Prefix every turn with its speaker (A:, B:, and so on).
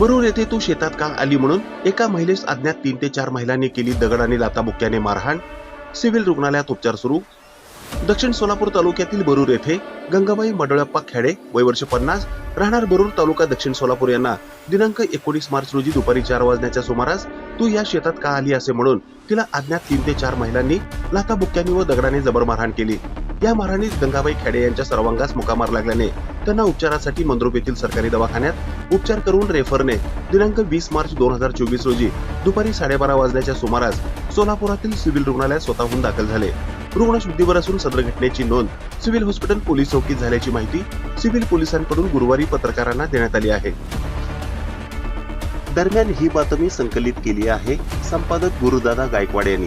A: बरोबर येथे तू शेतात का आली म्हणून? एका महिलेस अज्ञात तीन ते चार महिलांनी केली दगड आणि लाताबुक्याने मारहाण. सिव्हिल रुग्णालयात उपचार सुरू. दक्षिण सोलापूर तालुक्यातील बरूर येथे गंगाबाई मडळप्पा खेडे वय वर्ष पन्नास राहणार बरूर तालुका दक्षिण सोलापूर यांना दिनांक एकोणीस मार्च रोजी दुपारी चार वाजण्याच्या सुमारास तू या शेतात का आली असे म्हणून तिला अज्ञात तीन ते चार महिलांनी लाताबुक्क्याने व दगडाने जबर मारहाण केली. या मारहाणीत गंगाबाई खेडे यांच्या सर्वांगास मुकामार लागल्याने त्यांना उपचारासाठी मंद्रुप येथील सरकारी दवाखान्यात उपचार करून रेफरने दिनांक वीस मार्च दोन हजार चोवीस रोजी दुपारी साडेबारा वाजण्याच्या सुमारास सोलापुरातील सिव्हिल रुग्णालयात स्वतःहून दाखल झाले. रुग्ण शुद्धीवर असून सदर घटनेची नोंद सिव्हिल हॉस्पिटल पोलीस चौकीत झाल्याची माहिती सिव्हिल पोलिसांकडून गुरुवारी पत्रकारांना देण्यात आली आहे. दरम्यान ही बातमी संकलित केली आहे संपादक गुरुदादा गायकवाड यांनी.